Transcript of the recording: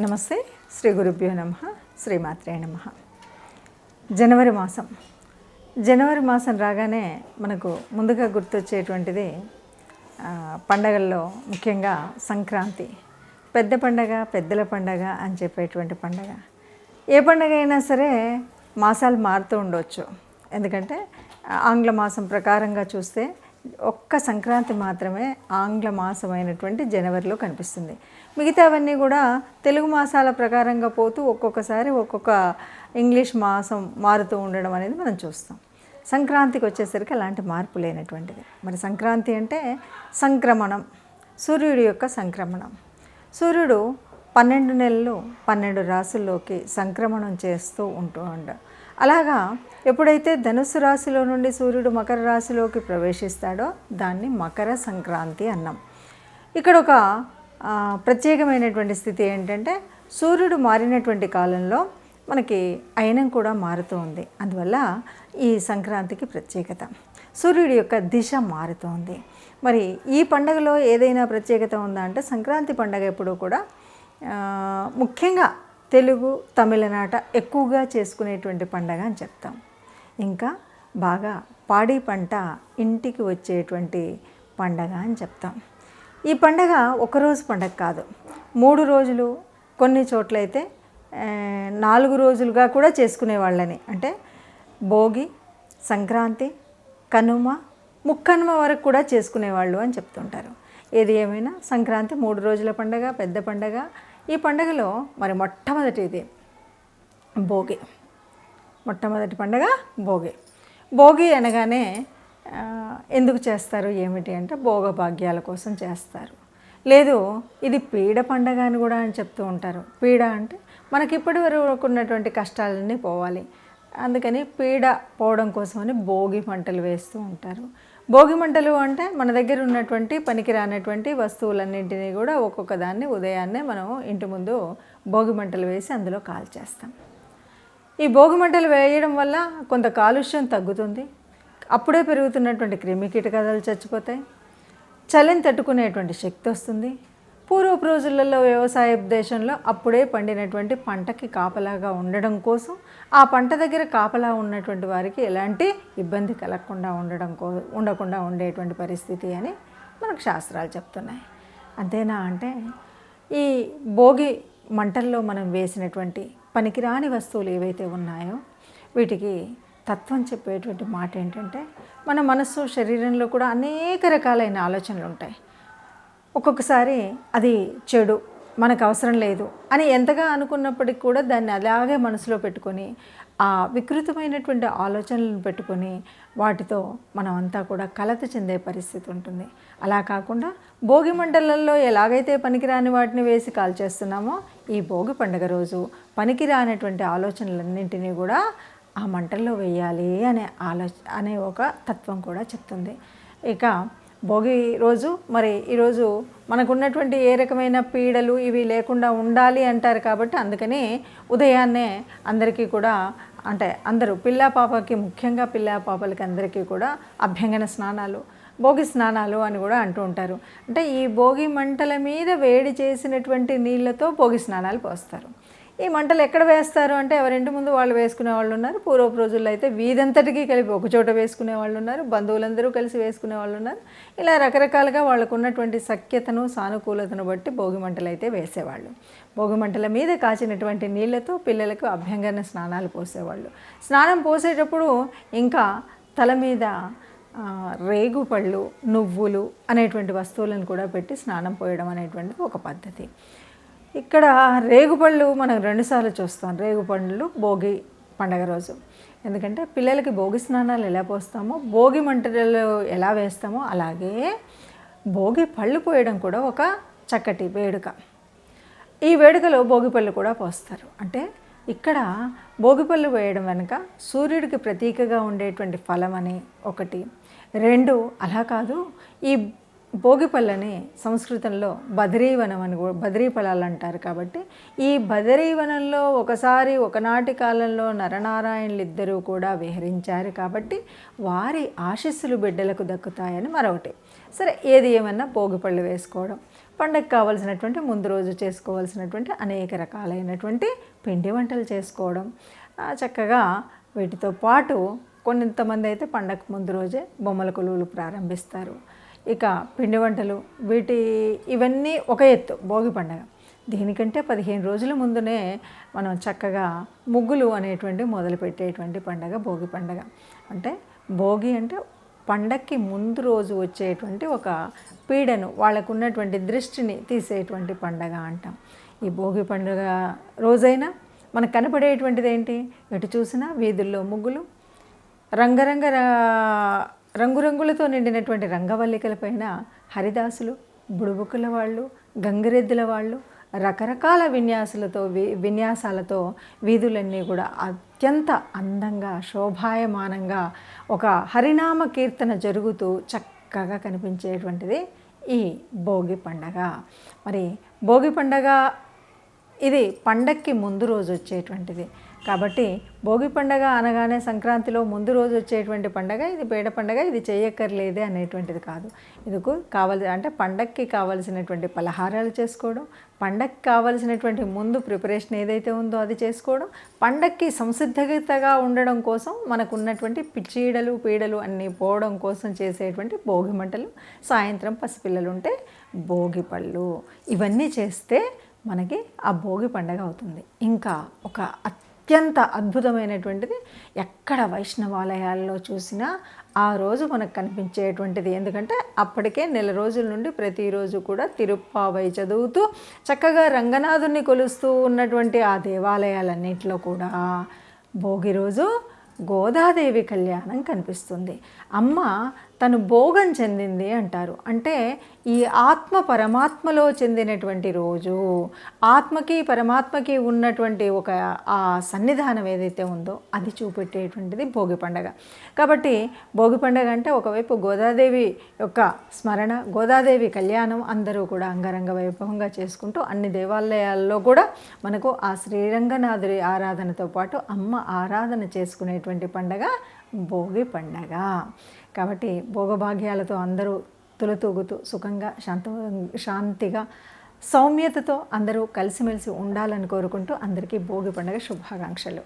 నమస్తే శ్రీ గురుభ్యో నమ శ్రీమాత్రే నమ. జనవరి మాసం. జనవరి మాసం రాగానే మనకు ముందుగా గుర్తొచ్చేటువంటిది పండగల్లో ముఖ్యంగా సంక్రాంతి. పెద్ద పండగ పెద్దల పండగ అని చెప్పేటువంటి పండగ. ఏ పండగ అయినా సరే మాసాలు మారుతూ ఉండవచ్చు ఎందుకంటే ఆంగ్ల మాసం ప్రకారంగా చూస్తే ఒక్క సంక్రాంతి మాత్రమే ఆంగ్ల మాసమైనటువంటి జనవరిలో కనిపిస్తుంది. మిగతావన్నీ కూడా తెలుగు మాసాల ప్రకారంగా పోతూ ఒక్కొక్కసారి ఒక్కొక్క ఇంగ్లీష్ మాసం మారుతూ ఉండడం అనేది మనం చూస్తాం. సంక్రాంతికి వచ్చేసరికి అలాంటి మార్పు లేనటువంటిది. మరి సంక్రాంతి అంటే సంక్రమణం సూర్యుడి యొక్క సంక్రమణం. సూర్యుడు పన్నెండు నెలలు పన్నెండు రాసుల్లోకి సంక్రమణం చేస్తూ ఉంటూ ఉండ. అలాగా ఎప్పుడైతే ధనుస్సు రాశిలో నుండి సూర్యుడు మకర రాశిలోకి ప్రవేశిస్తాడో దాన్ని మకర సంక్రాంతి అన్నాం. ఇక్కడ ఒక ప్రత్యేకమైనటువంటి స్థితి ఏంటంటే సూర్యుడు మారినటువంటి కాలంలో మనకి అయనం కూడా మారుతూ ఉంది. అందువల్ల ఈ సంక్రాంతికి ప్రత్యేకత. సూర్యుడి యొక్క దిశ మారుతోంది మరి ఈ పండగలో ఏదైనా ప్రత్యేకత ఉందా అంటే సంక్రాంతి పండగ ఎప్పుడూ కూడా ముఖ్యంగా తెలుగు తమిళనాట ఎక్కువగా చేసుకునేటువంటి పండగ అని చెప్తాం. ఇంకా బాగా పాడి పంట ఇంటికి వచ్చేటువంటి పండగ అని చెప్తాం. ఈ పండగ ఒకరోజు పండగ కాదు. మూడు రోజులు కొన్ని చోట్లయితే నాలుగు రోజులుగా కూడా చేసుకునే వాళ్ళని. అంటే భోగి సంక్రాంతి కనుమ ముక్కనుమ వరకు కూడా చేసుకునేవాళ్ళు అని చెప్తుంటారు. ఏది ఏమైనా సంక్రాంతి మూడు రోజుల పండగ పెద్ద పండగ. ఈ పండగలో మరి మొట్టమొదటిది భోగి. మొట్టమొదటి పండగ భోగి. భోగి అనగానే ఎందుకు చేస్తారు ఏమిటి అంటే భోగ భాగ్యాల కోసం చేస్తారు. లేదు ఇది పీడ పండగ అని కూడా అని చెప్తూ ఉంటారు. పీడ అంటే మనకి ఇప్పటి వరకు ఉన్నటువంటి కష్టాలన్నీ పోవాలి. అందుకని పీడ పోవడం కోసమని భోగి మంటలు వేస్తూ ఉంటారు. భోగి మంటలు అంటే మన దగ్గర ఉన్నటువంటి పనికిరానటువంటి వస్తువులన్నింటినీ కూడా ఒక్కొక్క దాన్ని ఉదయాన్నే మనం ఇంటి ముందు భోగి మంటలు వేసి అందులో కాల్చేస్తాం. ఈ భోగి మంటలు వేయడం వల్ల కొంత కాలుష్యం తగ్గుతుంది. అప్పుడే పెరుగుతున్నటువంటి క్రిమి కీటకాలు చచ్చిపోతాయి. చలిని తట్టుకునేటువంటి శక్తి వస్తుంది. పూర్వపు రోజులలో వ్యవసాయ దేశంలో అప్పుడే పండినటువంటి పంటకి కాపలాగా ఉండడం కోసం ఆ పంట దగ్గర కాపలా ఉన్నటువంటి వారికి ఎలాంటి ఇబ్బంది కలగకుండా ఉండడం కో ఉండకుండా ఉండేటువంటి పరిస్థితి అని మనకు శాస్త్రాలు చెప్తున్నాయి. అంతేనా అంటే ఈ భోగి మంటల్లో మనం వేసినటువంటి పనికిరాని వస్తువులు ఏవైతే ఉన్నాయో వీటికి తత్వం చెప్పేటువంటి మాట ఏంటంటే మన మనస్సు శరీరంలో కూడా అనేక రకాలైన ఆలోచనలు ఉంటాయి. ఒక్కొక్కసారి అది చెడు మనకు అవసరం లేదు అని ఎంతగా అనుకున్నప్పటికి కూడా దాన్ని అలాగే మనసులో పెట్టుకొని ఆ వికృతమైనటువంటి ఆలోచనలను పెట్టుకొని వాటితో మనం అంతా కూడా కలత చెందే పరిస్థితి ఉంటుంది. అలా కాకుండా భోగి మంటలలో ఎలాగైతే పనికిరాని వాటిని వేసి కాల్చేస్తున్నామో ఈ భోగి పండుగ రోజు పనికిరానటువంటి ఆలోచనలన్నింటినీ కూడా ఆ మంటల్లో వేయాలి అనే ఆలోచ అనే ఒక తత్వం కూడా చెప్తుంది. ఇక భోగి రోజు మరి ఈరోజు మనకున్నటువంటి ఏ రకమైన పీడలు ఇవి లేకుండా ఉండాలి అంటారు కాబట్టి అందుకని ఉదయాన్నే అందరికీ కూడా అంటే అందరూ పిల్లా పాపకి ముఖ్యంగా పిల్లా పాపలకి అందరికీ కూడా అభ్యంగన స్నానాలు. భోగి స్నానాలు అని కూడా అంటూ ఉంటారు. అంటే ఈ భోగి మంటల మీద వేడి చేసినటువంటి నీళ్ళతో భోగి స్నానాలు పోస్తారు. ఈ మంటలు ఎక్కడ వేస్తారు అంటే ఎవరింటి ముందు వాళ్ళు వేసుకునే వాళ్ళు ఉన్నారు. పూర్వపు రోజుల్లో అయితే వీధంతటికి కలిపి ఒకచోట వేసుకునే వాళ్ళు ఉన్నారు. బంధువులందరూ కలిసి వేసుకునే వాళ్ళు ఉన్నారు. ఇలా రకరకాలుగా వాళ్ళకు ఉన్నటువంటి సఖ్యతను సానుకూలతను బట్టి భోగి మంటలు అయితే వేసేవాళ్ళు. భోగి మంటల మీద కాచినటువంటి నీళ్ళతో పిల్లలకు అభ్యంగన స్నానాలు పోసేవాళ్ళు. స్నానం పోసేటప్పుడు ఇంకా తల మీద రేగుపళ్ళు నువ్వులు అనేటువంటి వస్తువులను కూడా పెట్టి స్నానం పోయడం అనేటువంటిది ఒక పద్ధతి. ఇక్కడ రేగుపళ్ళు మనం రెండుసార్లు చూస్తాం. రేగుపళ్ళు భోగి పండగ రోజు. ఎందుకంటే పిల్లలకి భోగి స్నానాలు ఎలా పోస్తామో భోగి మంటలు ఎలా వేస్తామో అలాగే భోగి పళ్ళు పోయడం కూడా ఒక చక్కటి వేడుక. ఈ వేడుకలో భోగిపళ్ళు కూడా పోస్తారు. అంటే ఇక్కడ భోగిపళ్ళు వేయడం వెనుక సూర్యుడికి ప్రతీకగా ఉండేటువంటి ఫలం అని ఒకటి రెండు అలా కాదు. ఈ భోగిపళ్ళని సంస్కృతంలో బదరీవనం అని కూడా బదరీ ఫలాలు అంటారు కాబట్టి ఈ బదరీవనంలో ఒకసారి ఒకనాటి కాలంలో నరనారాయణులు ఇద్దరూ కూడా విహరించారు కాబట్టి వారి ఆశీస్సులు బిడ్డలకు దక్కుతాయని మరొకటి. సరే ఏది ఏమన్నా భోగిపళ్ళు వేసుకోవడం పండగ కావాల్సినటువంటి ముందు రోజు చేసుకోవాల్సినటువంటి అనేక రకాలైనటువంటి పిండి వంటలు చేసుకోవడం చక్కగా వీటితో పాటు కొంతమంది అయితే పండగ ముందు రోజే బొమ్మల కొలువులు ప్రారంభిస్తారు. ఇక పిండి వంటలు వీటి ఇవన్నీ ఒక ఎత్తు భోగి పండగ. దీనికంటే పదిహేను రోజుల ముందునే మనం చక్కగా ముగ్గులు అనేటువంటి మొదలుపెట్టేటువంటి పండగ భోగి పండగ. అంటే భోగి అంటే పండక్కి ముందు రోజు వచ్చేటువంటి ఒక పీడను వాళ్ళకు ఉన్నటువంటి దృష్టిని తీసేటువంటి పండగ అంటాం. ఈ భోగి పండుగ రోజైనా మనకు కనపడేటువంటిది ఏంటి ఎటు చూసినా వీధుల్లో ముగ్గులు రంగరంగ రంగురంగులతో నిండినటువంటి రంగవల్లికల పైన హరిదాసులు బుడుబుకుల వాళ్ళు గంగిరెద్దుల వాళ్ళు రకరకాల విన్యాసులతో వి విన్యాసాలతో వీధులన్నీ కూడా అత్యంత అందంగా శోభాయమానంగా ఒక హరినామ కీర్తన జరుగుతూ చక్కగా కనిపించేటువంటిది ఈ భోగి పండగ. మరి భోగి పండగ ఇది పండక్కి ముందు రోజు వచ్చేటువంటిది. కాబట్టి భోగి పండగ అనగానే సంక్రాంతిలో ముందు రోజు వచ్చేటువంటి పండగ ఇది పేడ పండగ ఇది చేయక్కర్లేదే అనేటువంటిది కాదు. ఇందుకు కావాలి అంటే పండక్కి కావలసినటువంటి పలహారాలు చేసుకోవడం పండక్కి కావలసినటువంటి ముందు ప్రిపరేషన్ ఏదైతే ఉందో అది చేసుకోవడం పండక్కి సంసిద్ధతగా ఉండడం కోసం మనకు ఉన్నటువంటి పిచ్చీడలు పీడలు అన్నీ పోవడం కోసం చేసేటువంటి భోగి మంటలు సాయంత్రం పసిపిల్లలు ఉంటే భోగి పళ్ళు. ఇవన్నీ చేస్తే మనకి ఆ భోగి పండగ అవుతుంది. ఇంకా ఒక అత్యంత అద్భుతమైనటువంటిది. ఎక్కడ వైష్ణవాలయాల్లో చూసినా ఆ రోజు మనకు కనిపించేటువంటిది. ఎందుకంటే అప్పటికే నెల రోజుల నుండి ప్రతిరోజు కూడా తిరుప్పావై చదువుతూ చక్కగా రంగనాథుని కొలుస్తూ ఉన్నటువంటి ఆ దేవాలయాలన్నింటిలో కూడా భోగి రోజు గోదాదేవి కళ్యాణం కనిపిస్తుంది. అమ్మ తను భోగం చెందింది అంటారు. అంటే ఈ ఆత్మ పరమాత్మలో చెందినటువంటి రోజు ఆత్మకి పరమాత్మకి ఉన్నటువంటి ఒక ఆ సన్నిధానం ఏదైతే ఉందో అది చూపెట్టేటువంటిది భోగి పండగ. కాబట్టి భోగి పండగ అంటే ఒకవైపు గోదాదేవి యొక్క స్మరణ గోదాదేవి కళ్యాణం అందరూ కూడా అంగరంగ వైభవంగా చేసుకుంటూ అన్ని దేవాలయాల్లో కూడా మనకు ఆ శ్రీరంగనాథుడి ఆరాధనతో పాటు అమ్మ ఆరాధన చేసుకునేటువంటి పండగ భోగి పండగ. కాబట్టి భోగభాగ్యాలతో అందరూ తులతూగుతూ సుఖంగా శాంత శాంతిగా సౌమ్యతతో అందరూ కలిసిమెలిసి ఉండాలని కోరుకుంటూ అందరికీ భోగి పండగ శుభాకాంక్షలు.